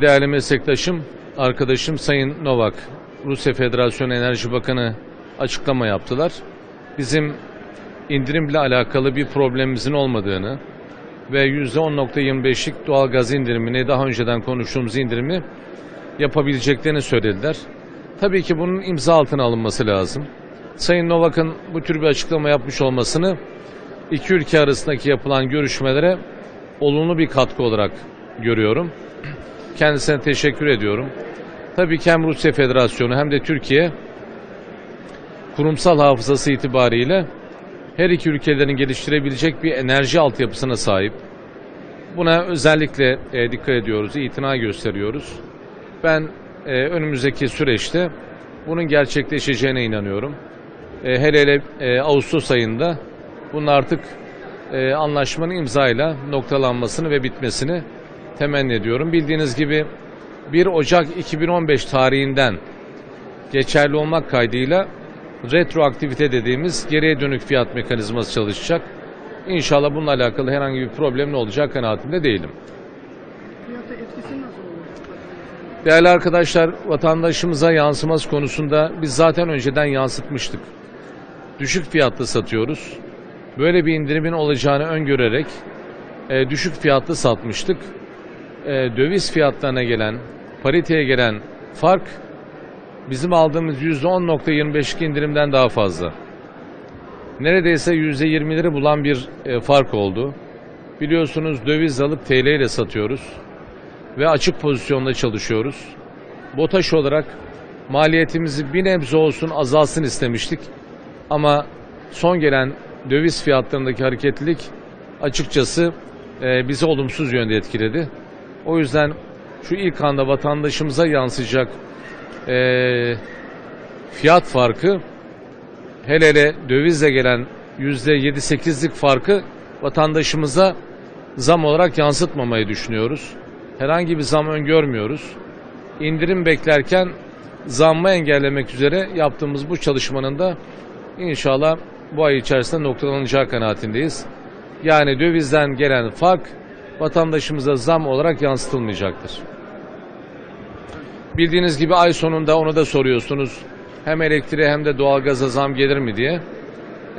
Değerli meslektaşım, arkadaşım Sayın Novak, Rusya Federasyonu Enerji Bakanı açıklama yaptılar. Bizim indirimle alakalı bir problemimizin olmadığını ve %10.25'lik doğal gaz indirimini daha önceden konuştuğumuz indirimi yapabileceklerini söylediler. Tabii ki bunun imza altına alınması lazım. Sayın Novak'ın bu tür bir açıklama yapmış olmasını iki ülke arasındaki yapılan görüşmelere olumlu bir katkı olarak görüyorum. Kendisine teşekkür ediyorum. Tabii ki hem Rusya Federasyonu hem de Türkiye kurumsal hafızası itibariyle her iki ülkelerin geliştirebilecek bir enerji altyapısına sahip. Buna özellikle e, dikkat ediyoruz, itina gösteriyoruz. Ben e, önümüzdeki süreçte bunun gerçekleşeceğine inanıyorum. E, hele hele e, Ağustos ayında bunun artık anlaşmanın imzayla noktalanmasını ve bitmesini temenni ediyorum. Bildiğiniz gibi 1 Ocak 2015 tarihinden geçerli olmak kaydıyla retroaktivite dediğimiz geriye dönük fiyat mekanizması çalışacak. İnşallah bununla alakalı herhangi bir problem ne olacak kanaatinde değilim. Fiyata etkisi nasıl olur? Değerli arkadaşlar, vatandaşımıza yansıması konusunda biz zaten önceden yansıtmıştık. Düşük fiyatlı satıyoruz. Böyle bir indirimin olacağını öngörerek e, düşük fiyatlı satmıştık. E, döviz fiyatlarına gelen, pariteye gelen fark bizim aldığımız %10.25'lik indirimden daha fazla. Neredeyse %20'leri bulan bir e, fark oldu. Biliyorsunuz döviz alıp TL ile satıyoruz ve açık pozisyonda çalışıyoruz. BOTAŞ olarak maliyetimizi bir nebze olsun azalsın istemiştik. Ama son gelen döviz fiyatlarındaki hareketlilik açıkçası e, bizi olumsuz yönde etkiledi. O yüzden şu ilk anda vatandaşımıza yansıyacak e, fiyat farkı hele hele dövizle gelen %7-8'lik farkı vatandaşımıza zam olarak yansıtmamayı düşünüyoruz. Herhangi bir zam öngörmüyoruz. İndirim beklerken zammı engellemek üzere yaptığımız bu çalışmanın da inşallah bu ay içerisinde noktalanacağı kanaatindeyiz. Yani dövizden gelen fark vatandaşımıza zam olarak yansıtılmayacaktır. Bildiğiniz gibi ay sonunda onu da soruyorsunuz. Hem elektriğe hem de doğalgaza zam gelir mi diye.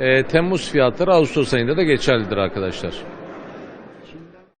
Ee, Temmuz fiyatları Ağustos ayında da geçerlidir arkadaşlar.